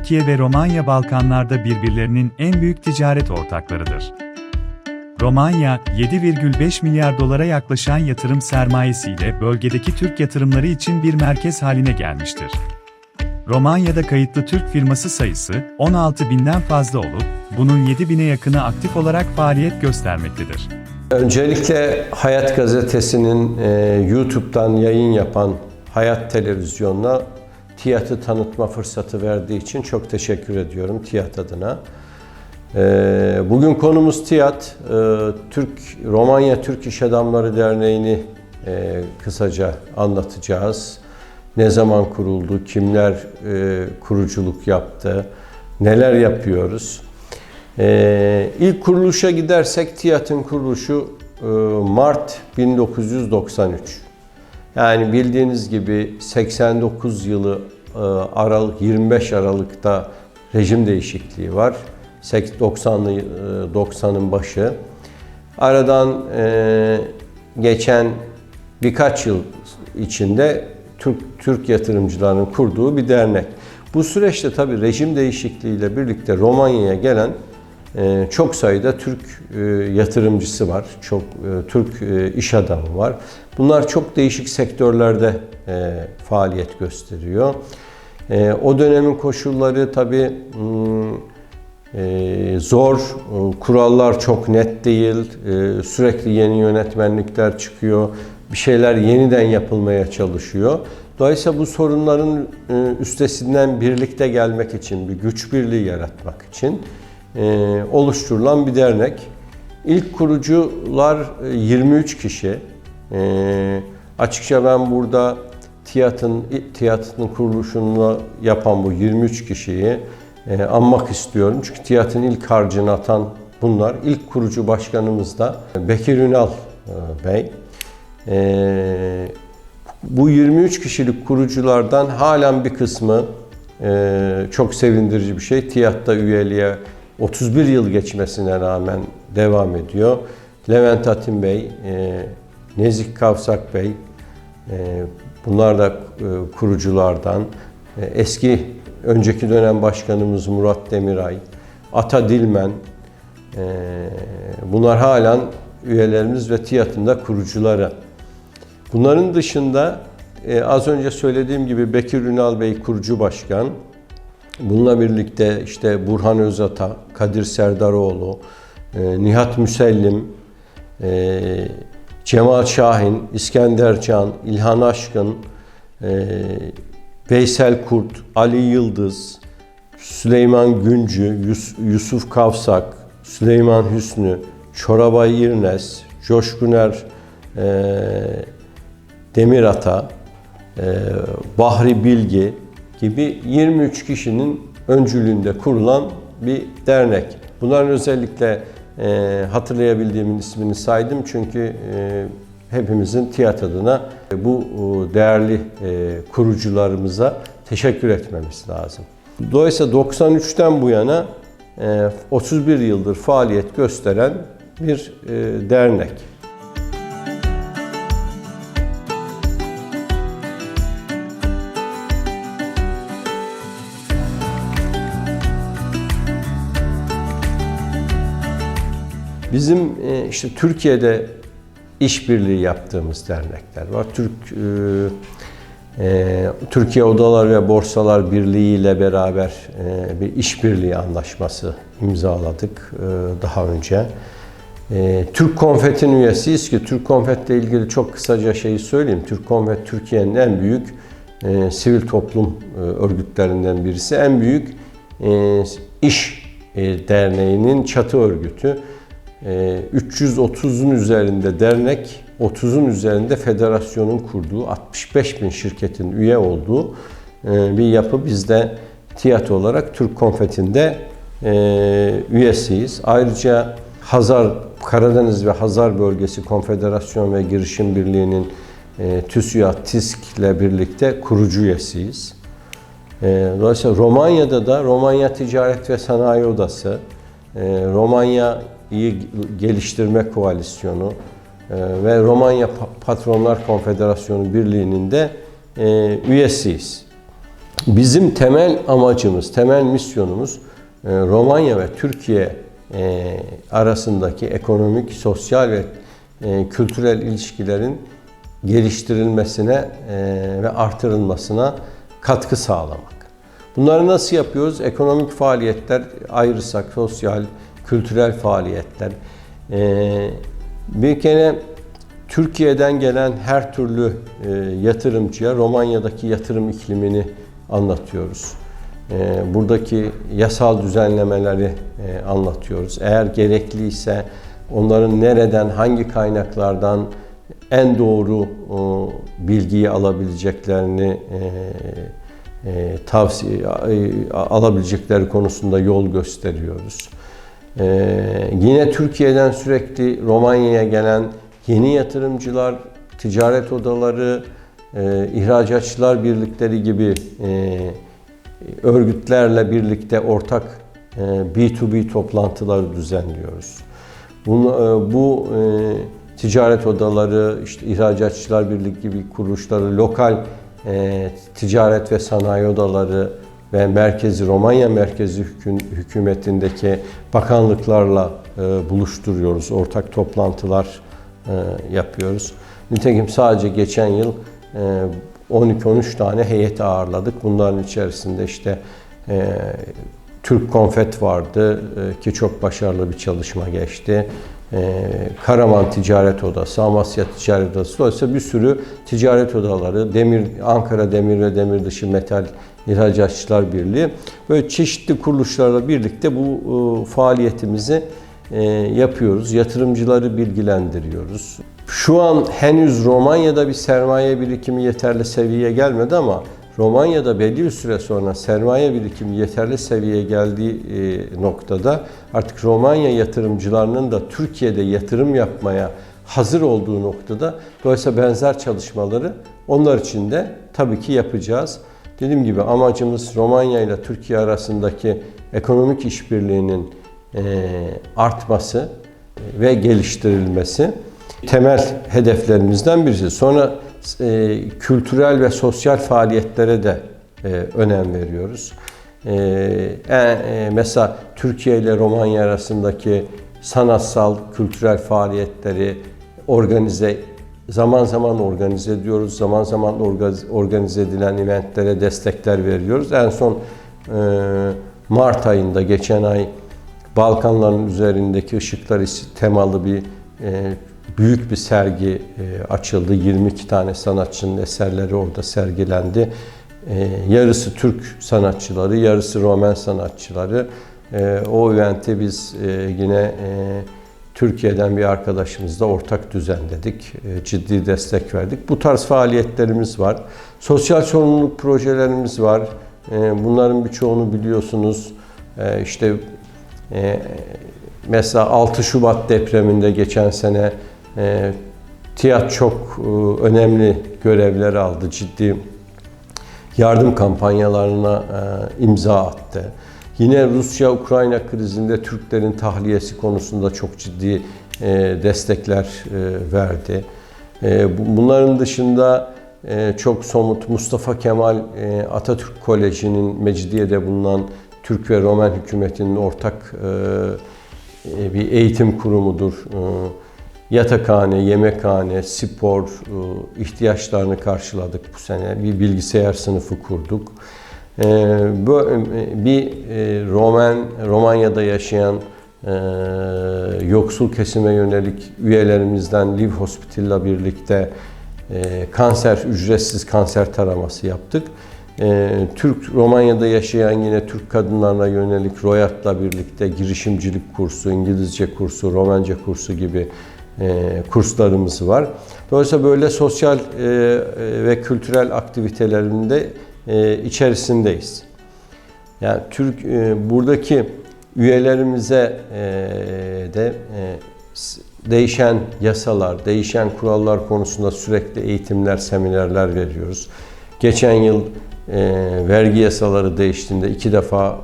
Türkiye ve Romanya Balkanlarda birbirlerinin en büyük ticaret ortaklarıdır. Romanya, 7,5 milyar dolara yaklaşan yatırım sermayesiyle bölgedeki Türk yatırımları için bir merkez haline gelmiştir. Romanya'da kayıtlı Türk firması sayısı 16 binden fazla olup, bunun 7 bine yakını aktif olarak faaliyet göstermektedir. Öncelikle Hayat Gazetesi'nin e, YouTube'dan yayın yapan Hayat Televizyonu'na TİAD'ı tanıtma fırsatı verdiği için çok teşekkür ediyorum TİAD adına. E, bugün konumuz TİAD. E, Türk Romanya Türk İş Adamları Derneği'ni e, kısaca anlatacağız. Ne zaman kuruldu, kimler e, kuruculuk yaptı, neler yapıyoruz. Ee, ilk kuruluşa gidersek TİAD'ın kuruluşu e, Mart 1993. Yani bildiğiniz gibi 89 yılı Aralık 25 Aralık'ta rejim değişikliği var. 90'lı e, 90'ın başı. Aradan e, geçen birkaç yıl içinde Türk Türk yatırımcılarının kurduğu bir dernek. Bu süreçte tabii rejim değişikliğiyle birlikte Romanya'ya gelen ee, çok sayıda Türk e, yatırımcısı var, çok e, Türk e, iş adamı var. Bunlar çok değişik sektörlerde faaliyet gösteriyor. O dönemin koşulları tabii hmm, zor, kurallar çok net değil, sürekli yeni yönetmenlikler çıkıyor, bir şeyler yeniden yapılmaya çalışıyor. Dolayısıyla bu sorunların üstesinden birlikte gelmek için, bir güç birliği yaratmak için oluşturulan bir dernek. İlk kurucular 23 e, kişi. E, açıkça ben burada TİAD'ın TİAD'ın kuruluşunu yapan bu 23 kişiyi e, anmak istiyorum. Çünkü TİAD'ın ilk harcını atan bunlar. İlk kurucu başkanımız da Bekir Ünal e, Bey. E, bu 23 kişilik kuruculardan halen bir kısmı e, çok sevindirici bir şey. TİAD'da üyeliğe 31 yıl geçmesine rağmen devam ediyor. Levent Atin Bey, e, Nezik Kavsak Bey, e, bunlar da e, kuruculardan. Eski, önceki dönem başkanımız Murat Demiray, Ata Dilmen, bunlar halen üyelerimiz ve TİAD'ın da kurucuları. Bunların dışında az önce söylediğim gibi Bekir Ünal Bey kurucu başkan, Bununla birlikte işte Burhan Özata, Kadir Serdaroğlu, e, Nihat Müsellim, e, Cemal Şahin, İskender Can, İlhan Aşkın, e, Veysel Kurt, Ali Yıldız, Süleyman Güncü, Yus Yusuf Kavsak, Süleyman Hüsnü, Çorabay İrnes, Coşkuner Demirata, Bahri Bilgi, gibi 23 kişinin öncülüğünde kurulan bir dernek. Bunların özellikle e, hatırlayabildiğimin ismini saydım çünkü e, hepimizin tiyat adına bu e, değerli e, kurucularımıza teşekkür etmemiz lazım. Dolayısıyla 93'ten bu yana e, 31 yıldır faaliyet gösteren bir e, dernek. Bizim e, işte Türkiye'de işbirliği yaptığımız dernekler var. Türk e, e, Türkiye Odalar ve Borsalar Birliği ile beraber bir işbirliği anlaşması imzaladık daha önce. Türk Konfet'in üyesiyiz ki Türk Konfet ile ilgili çok kısaca şeyi söyleyeyim. Türk Konfet Türkiye'nin en büyük e, sivil toplum e, örgütlerinden birisi. En büyük e, iş e, derneğinin çatı örgütü. 330'un ee, üzerinde dernek, 30'un üzerinde federasyonun kurduğu, 65 bin şirketin üye olduğu e, bir yapı. Biz de TİAT olarak Türk Konfeti'nde e, üyesiyiz. Ayrıca Hazar, Karadeniz ve Hazar Bölgesi Konfederasyon ve Girişim Birliği'nin e, TÜSİAD, TİSK ile birlikte kurucu üyesiyiz. Dolayısıyla Romanya'da da Romanya Ticaret ve Sanayi Odası, Romanya İyi Geliştirme Koalisyonu e, ve Romanya Patronlar Konfederasyonu Birliği'nin de e, üyesiyiz. Bizim temel amacımız, temel misyonumuz e, Romanya ve Türkiye arasındaki ekonomik, sosyal ve kültürel ilişkilerin geliştirilmesine ve artırılmasına katkı sağlamak. Bunları nasıl yapıyoruz? Ekonomik faaliyetler ayırırsak, sosyal, kültürel faaliyetler. E, bir kere Türkiye'den gelen her türlü e, yatırımcıya Romanya'daki yatırım iklimini anlatıyoruz. E, buradaki yasal düzenlemeleri e, anlatıyoruz. Eğer gerekliyse onların nereden, hangi kaynaklardan en doğru o, bilgiyi alabileceklerini e, e, tavsiye alabilecekleri konusunda yol gösteriyoruz. E, yine Türkiye'den sürekli Romanya'ya gelen yeni yatırımcılar, ticaret odaları, e, ihracatçılar birlikleri gibi e, örgütlerle birlikte ortak e, B2B toplantıları düzenliyoruz. Bunu, e, bu e, ticaret odaları, işte ihracatçılar birlik gibi kuruluşları, lokal e, ticaret ve sanayi odaları ve merkezi Romanya merkezi hüküm, hükümetindeki bakanlıklarla e, buluşturuyoruz. Ortak toplantılar e, yapıyoruz. Nitekim sadece geçen yıl e, 12-13 tane heyet ağırladık. Bunların içerisinde işte e, Türk Konfet vardı e, ki çok başarılı bir çalışma geçti. E, Karaman Ticaret Odası, Amasya Ticaret Odası. Dolayısıyla bir sürü ticaret odaları, Demir Ankara Demir ve Demir Dışı Metal İhracatçılar Birliği böyle çeşitli kuruluşlarla birlikte bu e, faaliyetimizi e, yapıyoruz. Yatırımcıları bilgilendiriyoruz. Şu an henüz Romanya'da bir sermaye birikimi yeterli seviyeye gelmedi ama Romanya'da belli bir süre sonra sermaye birikimi yeterli seviyeye geldiği e, noktada artık Romanya yatırımcılarının da Türkiye'de yatırım yapmaya hazır olduğu noktada dolayısıyla benzer çalışmaları onlar için de tabii ki yapacağız. Dediğim gibi amacımız Romanya ile Türkiye arasındaki ekonomik işbirliğinin e, artması ve geliştirilmesi temel hedeflerimizden birisi. Sonra e, kültürel ve sosyal faaliyetlere de e, önem veriyoruz. E, e, mesela Türkiye ile Romanya arasındaki sanatsal, kültürel faaliyetleri organize zaman zaman organize ediyoruz. Zaman zaman organize edilen eventlere destekler veriyoruz. En son e, Mart ayında geçen ay Balkanların üzerindeki ışıklar temalı bir e, büyük bir sergi e, açıldı. 22 tane sanatçının eserleri orada sergilendi. Yarısı Türk sanatçıları, yarısı Roman sanatçıları. O eventi biz yine Türkiye'den bir arkadaşımızla ortak düzenledik. E, ciddi destek verdik. Bu tarz faaliyetlerimiz var. Sosyal sorumluluk projelerimiz var. E, bunların birçoğunu biliyorsunuz. E, işte mesela 6 Şubat depreminde geçen sene TİAD çok önemli görevler aldı. Ciddi yardım kampanyalarına imza attı. Yine Rusya-Ukrayna krizinde Türklerin tahliyesi konusunda çok ciddi e, destekler e, verdi. E, bunların dışında çok somut Mustafa Kemal Atatürk Koleji'nin Mecidiye'de bulunan Türk ve Roman hükümetinin ortak bir eğitim kurumudur. Yatakhane, yemekhane, spor ihtiyaçlarını karşıladık bu sene. Bir bilgisayar sınıfı kurduk. E, bu e, bir Roman Romanya'da yaşayan yoksul kesime yönelik üyelerimizden Live Hospital'la birlikte kanser ücretsiz kanser taraması yaptık. Türk Romanya'da yaşayan yine Türk kadınlarına yönelik Royat'la birlikte girişimcilik kursu, İngilizce kursu, Romance kursu gibi e, kurslarımız var. Dolayısıyla böyle sosyal e, ve kültürel aktivitelerinde e, içerisindeyiz. Yani Türk buradaki üyelerimize de değişen yasalar, değişen kurallar konusunda sürekli eğitimler, seminerler veriyoruz. Geçen yıl vergi yasaları değiştiğinde iki defa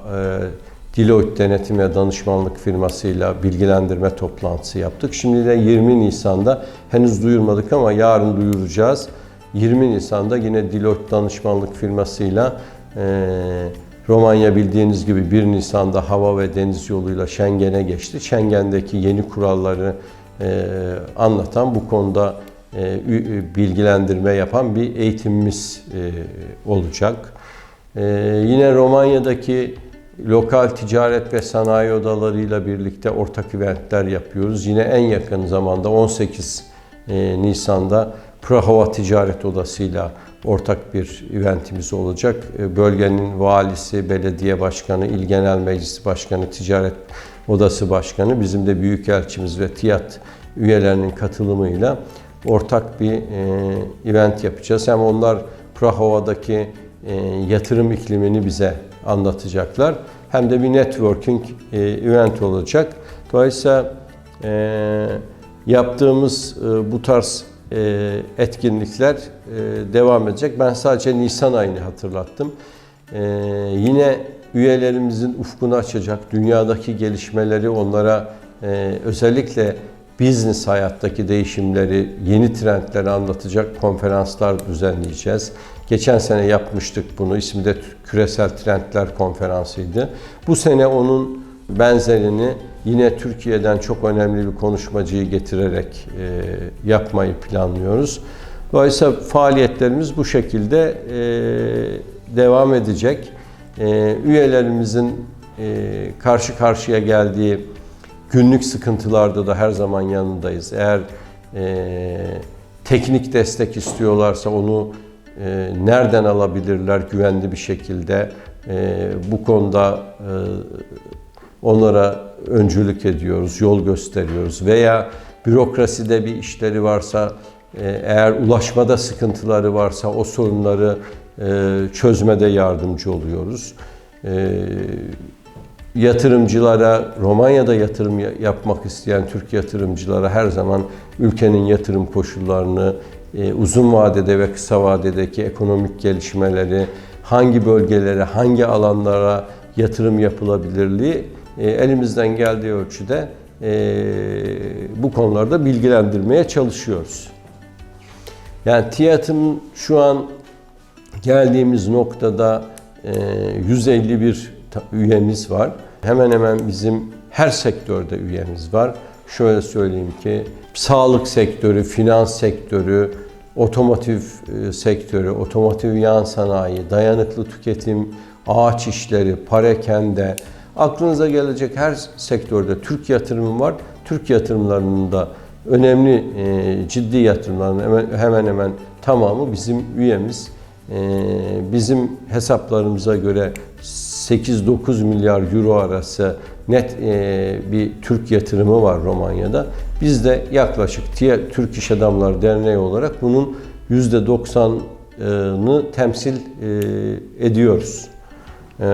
Deloitte Denetim ve Danışmanlık firmasıyla bilgilendirme toplantısı yaptık. Şimdi de 20 Nisan'da henüz duyurmadık ama yarın duyuracağız. 20 Nisan'da yine Deloitte Danışmanlık firmasıyla Ee, Romanya bildiğiniz gibi 1 Nisan'da hava ve deniz yoluyla Schengen'e geçti. Schengen'deki yeni kuralları e, anlatan bu konuda e, bilgilendirme yapan bir eğitimimiz e, olacak. Ee, yine Romanya'daki lokal ticaret ve sanayi odalarıyla birlikte ortak eventler yapıyoruz. Yine en yakın zamanda 18 e, Nisan'da Prahova Ticaret Odası'yla ortak bir eventimiz olacak. E, Bölgenin valisi, belediye başkanı, il genel meclisi başkanı, ticaret odası başkanı, bizim de büyükelçimiz ve TİAD üyelerinin katılımıyla ortak bir e, event yapacağız. Hem onlar Prahova'daki e, yatırım iklimini bize anlatacaklar. Hem de bir networking event olacak. Dolayısıyla yaptığımız bu tarz etkinlikler e, devam edecek. Ben sadece Nisan ayını hatırlattım. E, yine üyelerimizin ufkunu açacak, dünyadaki gelişmeleri onlara e, özellikle business hayattaki değişimleri, yeni trendleri anlatacak konferanslar düzenleyeceğiz. Geçen sene yapmıştık bunu. İsmi de Küresel Trendler Konferansı'ydı. Bu sene onun benzerini yine Türkiye'den çok önemli bir konuşmacıyı getirerek e, yapmayı planlıyoruz. Dolayısıyla faaliyetlerimiz bu şekilde e, devam edecek. E, üyelerimizin e, karşı karşıya geldiği günlük sıkıntılarda da her zaman yanındayız. Eğer e, teknik destek istiyorlarsa onu e, nereden alabilirler güvenli bir şekilde e, bu konuda e, onlara öncülük ediyoruz, yol gösteriyoruz veya bürokraside bir işleri varsa e, eğer ulaşmada sıkıntıları varsa o sorunları e, çözmede yardımcı oluyoruz. E, yatırımcılara, Romanya'da yatırım ya- yapmak isteyen Türk yatırımcılara her zaman ülkenin yatırım koşullarını, uzun vadede ve kısa vadedeki ekonomik gelişmeleri, hangi bölgelere, hangi alanlara yatırım yapılabilirliği elimizden geldiği ölçüde e, bu konularda bilgilendirmeye çalışıyoruz. Yani TİAD'ın şu an geldiğimiz noktada e, 151 ta- üyemiz var. Hemen hemen bizim her sektörde üyemiz var. Şöyle söyleyeyim ki sağlık sektörü, finans sektörü, otomotiv e, sektörü, otomotiv yan sanayi, dayanıklı tüketim, ağaç işleri, parakende, aklınıza gelecek her sektörde Türk yatırımı var. Türk yatırımlarının da önemli e, ciddi yatırımların hemen hemen, tamamı bizim üyemiz. E, bizim hesaplarımıza göre 8-9 milyar euro arası net e, bir Türk yatırımı var Romanya'da. Biz de yaklaşık Türk İş Adamları Derneği olarak bunun %90'ını temsil ediyoruz. E,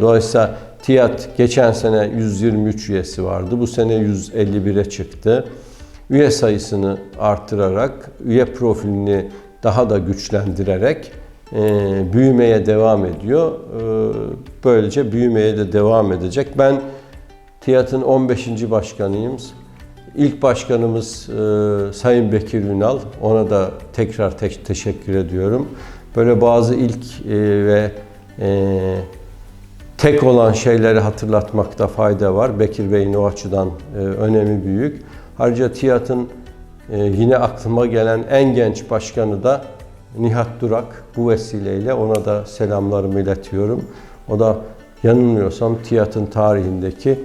Dolayısıyla TİAD geçen sene 123 üyesi vardı. Bu sene 151'e çıktı. Üye sayısını arttırarak, üye profilini daha da güçlendirerek e, büyümeye devam ediyor. E, Böylece büyümeye de devam edecek. Ben TİAD'ın 15. başkanıyım. İlk başkanımız e, Sayın Bekir Ünal. Ona da tekrar te- teşekkür ediyorum. Böyle bazı ilk e, ve e, tek olan şeyleri hatırlatmakta fayda var. Bekir Bey'in o açıdan e, önemi büyük. Ayrıca TİAD'ın e, yine aklıma gelen en genç başkanı da Nihat Durak. Bu vesileyle ona da selamlarımı iletiyorum. O da yanılmıyorsam TİAD'ın tarihindeki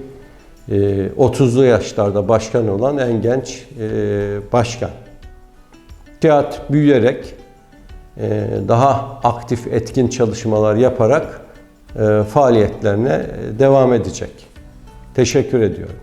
e, 30'lu yaşlarda başkan olan en genç e, başkan. TİAD büyüyerek e, daha aktif etkin çalışmalar yaparak faaliyetlerine e, devam edecek. Teşekkür ediyorum.